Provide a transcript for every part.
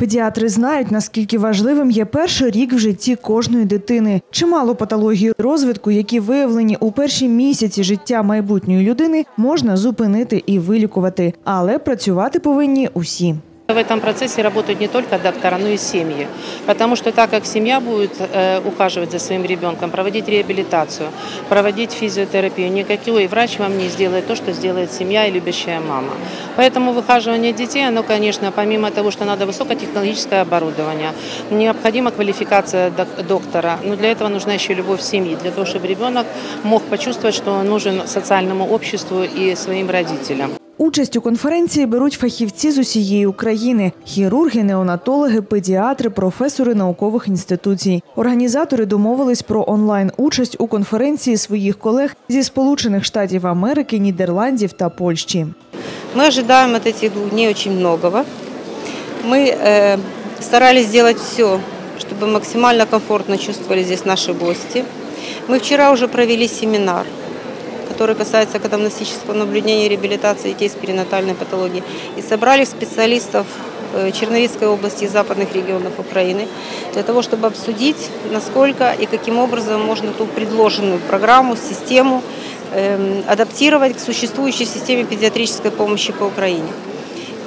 Педіатри знають, наскільки важливим є перший рік в житті кожної дитини. Чимало патологій розвитку, які виявлені у перші місяці життя майбутньої людини, можна зупинити і вилікувати, але працювати повинні усі. В этом процессе работают не только доктора, но и семьи. Потому что так как семья будет э, ухаживать за своим ребенком, проводить реабилитацию, проводить физиотерапию, никакой врач вам не сделает то, что сделает семья и любящая мама. Поэтому выхаживание детей, оно, конечно, помимо того, что надо высокотехнологическое оборудование, необходима квалификация док- доктора, но для этого нужна еще любовь семьи, для того, чтобы ребенок мог почувствовать, что он нужен социальному обществу и своим родителям. Участь у конференції беруть фахівці з усієї України: хірурги, неонатологи, педіатри, професори наукових інституцій. Організатори домовились про онлайн участь у конференції своїх колег зі Сполучених Штатів Америки, Нідерландів та Польщі. Мы ожидаем от этих двух дней очень многого. Мы э, старались сделать все, чтобы максимально комфортно чувствовали здесь наши гости. Мы вчера уже провели семинар, который касается катамнестического наблюдения и реабилитации детей с перинатальной патологией. И собрали специалистов э, Черновицкой области и западных регионов Украины для того, чтобы обсудить, насколько и каким образом можно ту предложенную программу, систему эм, адаптировать к существующей системе педиатрической помощи по Украине.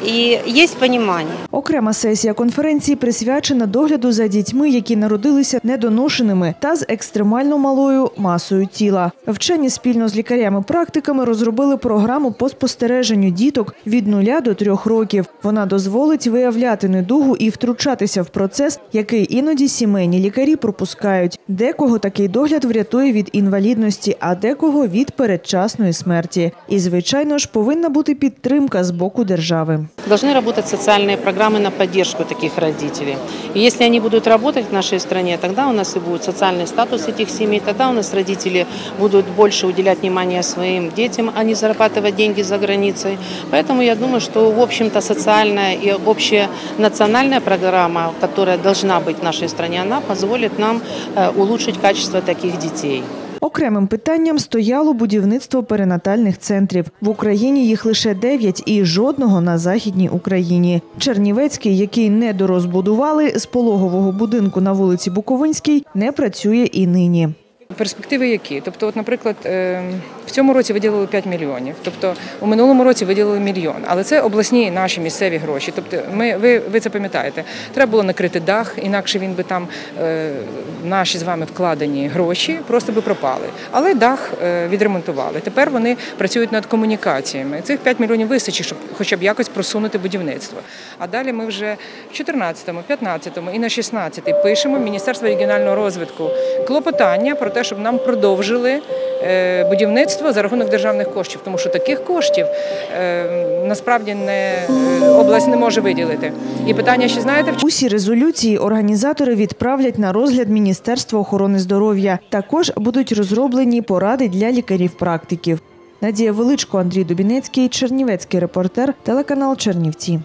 И есть понимание. Окрема сесія конференції присвячена догляду за дітьми, які народилися недоношеними та з екстремально малою масою тіла. Вчені спільно з лікарями-практиками розробили програму по спостереженню діток від нуля до трьох років. Вона дозволить виявляти недугу і втручатися в процес, який іноді сімейні лікарі пропускають. Декого такий догляд врятує від інвалідності, а декого від передчасної смерті. І, звичайно ж, повинна бути підтримка з боку держави. Должны работать социальные программы на поддержку таких родителей. И если они будут работать в нашей стране, тогда у нас и будет социальный статус этих семей, тогда у нас родители будут больше уделять внимание своим детям, а не зарабатывать деньги за границей. Поэтому я думаю, что, в общем-то, социальная и общая национальная программа, которая должна быть в нашей стране, она позволит нам э, улучшить качество таких детей. Окремим питанням стояло будівництво перинатальних центрів. В Україні їх лише дев'ять і жодного на західній Україні. Чернівецький, який не дорозбудували, з пологового будинку на вулиці Буковинській не працює і нині. Перспективи які? Тобто, от, наприклад, е, в цьому році виділили 5 мільйонів, тобто у минулому році виділили мільйон, але це обласні наші місцеві гроші. Тобто, ми ви, ви це пам'ятаєте. Треба було накрити дах, інакше він би там е, наші з вами вкладені гроші просто би пропали. Але дах е, відремонтували. Тепер вони працюють над комунікаціями. Цих 5 мільйонів вистачить, щоб хоча б якось просунути будівництво. А далі ми вже в 14-му, 15-му і на 16-й пишемо Міністерство регіонального розвитку клопотання про те, щоб нам продовжили е, будівництво за рахунок державних коштів, тому що таких коштів е, насправді не е, область не може виділити. І питання ще знаєте в Усі резолюції організатори відправлять на розгляд Міністерства охорони здоров'я. Також будуть розроблені поради для лікарів-практиків. Надія Величко, Андрій Дубінецький, Чернівецький репортер, телеканал Чернівці.